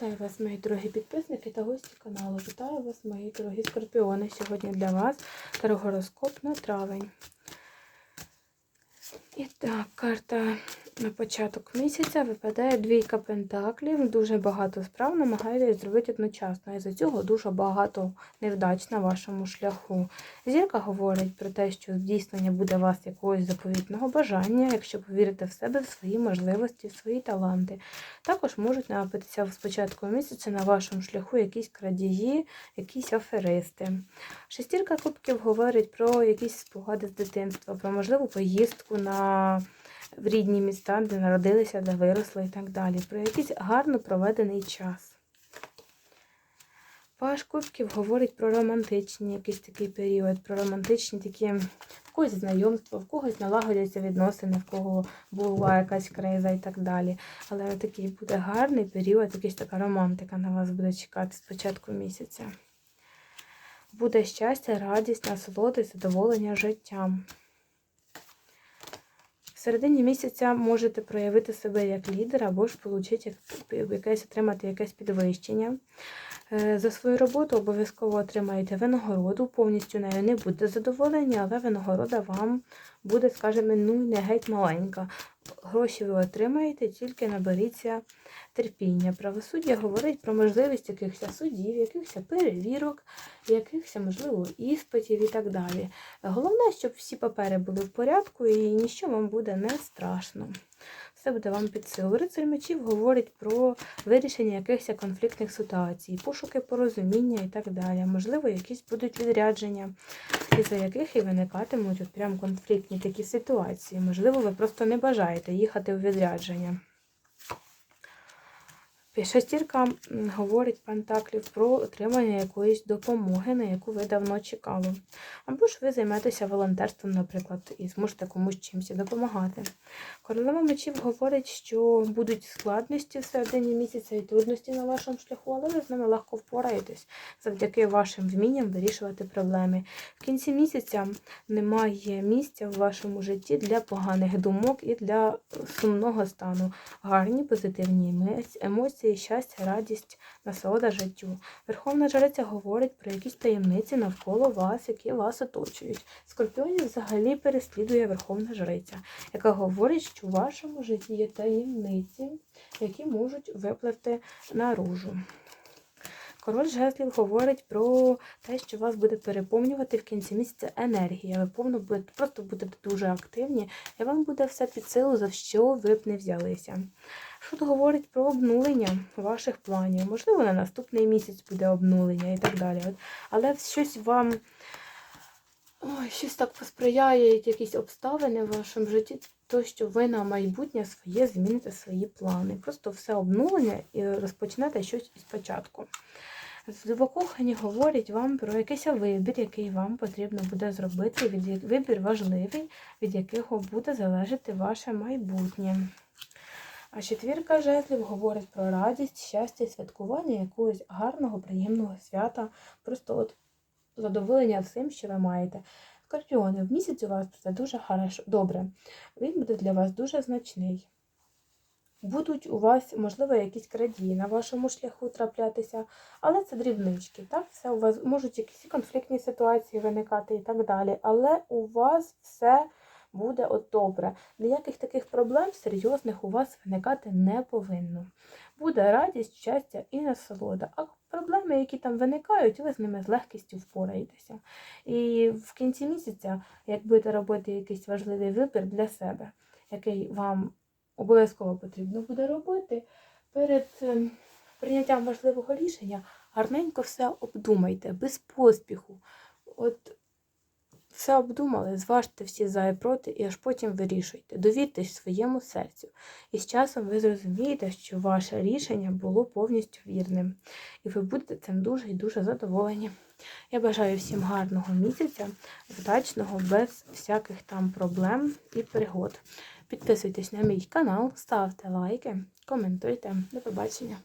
Вітаю вас, мої дорогі підписники та гості каналу. Вітаю вас, мої дорогі скорпіони. Сьогодні для вас тарогороскоп на травень. І так, карта на початок місяця випадає двійка пентаклів. Дуже багато справ намагаєтесь зробити одночасно. І за цього дуже багато невдач на вашому шляху. Зірка говорить про те, що здійснення буде вас якогось заповітного бажання, якщо повірите в себе, в свої можливості, в свої таланти. Також можуть напитися з початку місяця на вашому шляху якісь крадії, якісь аферисти. Шестірка кубків говорить про якісь спогади з дитинства, про можливу поїздку на в рідні міста, де народилися, де виросли і так далі. Про якийсь гарно проведений час. Паш Кубків говорить про романтичний якийсь такий період, про романтичні такі в когось знайомства, в когось налагодяться відносини, в кого була якась криза і так далі. Але такий буде гарний період, якась така романтика на вас буде чекати з початку місяця. Буде щастя, радість, насолода задоволення життям. В середині місяця можете проявити себе як лідер або ж отримати якесь, отримати якесь підвищення. Е, за свою роботу обов'язково отримаєте винагороду, повністю нею не будете задоволені, але винагорода вам буде, скажімо, ну не геть маленька. Гроші ви отримаєте, тільки наберіться терпіння. Правосуддя говорить про можливість якихось судів, якихось перевірок, якихось, можливо, іспитів і так далі. Головне, щоб всі папери були в порядку і нічого вам буде не страшно. Все буде вам під силу. Рицарь мечів говорить про вирішення якихось конфліктних ситуацій, пошуки порозуміння і так далі. Можливо, якісь будуть відрядження, із-за яких і виникатимуть от прям конфліктні такі ситуації. Можливо, ви просто не бажаєте їхати у відрядження. Шестірка говорить Пентаклів про отримання якоїсь допомоги, на яку ви давно чекали. Або ж ви займетеся волонтерством, наприклад, і зможете комусь чимось допомагати. Королева мечів говорить, що будуть складності в середині місяця і трудності на вашому шляху, але ви з ними легко впораєтесь завдяки вашим вмінням вирішувати проблеми. В кінці місяця немає місця в вашому житті для поганих думок і для сумного стану. Гарні позитивні емоції емоції, щастя, радість, насолода життю. Верховна Жриця говорить про якісь таємниці навколо вас, які вас оточують. Скорпіонів взагалі переслідує Верховна Жриця, яка говорить, що у вашому житті є таємниці, які можуть випливти наружу. Король жезлів говорить про те, що вас буде переповнювати в кінці місяця енергія. Ви повно будете, просто будете дуже активні, і вам буде все під силу, за що ви б не взялися. Що говорить про обнулення ваших планів. Можливо, на наступний місяць буде обнулення і так далі. Але щось вам ой, щось так посприяє, якісь обставини в вашому житті, то що ви на майбутнє своє зміните свої плани. Просто все обнулення і розпочнете щось із Закохані говорять вам про якийсь вибір, який вам потрібно буде зробити. Вибір важливий, від якого буде залежати ваше майбутнє. А четвірка жезлів говорить про радість, щастя святкування якогось гарного, приємного свята, просто от задоволення всім, що ви маєте. Скорпіони, в місяць у вас це дуже хорошо, добре. Він буде для вас дуже значний. Будуть у вас, можливо, якісь крадії на вашому шляху траплятися, але це дрібнички. так? Все у вас можуть якісь конфліктні ситуації виникати і так далі. Але у вас все буде от добре. Ніяких таких проблем серйозних у вас виникати не повинно. Буде радість, щастя і насолода. А проблеми, які там виникають, ви з ними з легкістю впораєтеся. І в кінці місяця, як будете робити якийсь важливий вибір для себе, який вам обов'язково потрібно буде робити, перед ем, прийняттям важливого рішення гарненько все обдумайте, без поспіху. От все обдумали, зважте всі за і проти, і аж потім вирішуйте. Довіртесь своєму серцю. І з часом ви зрозумієте, що ваше рішення було повністю вірним. І ви будете цим дуже і дуже задоволені. Я бажаю всім гарного місяця, вдачного, без всяких там проблем і пригод. Підписуйтесь на мій канал, ставте лайки, коментуйте. До побачення!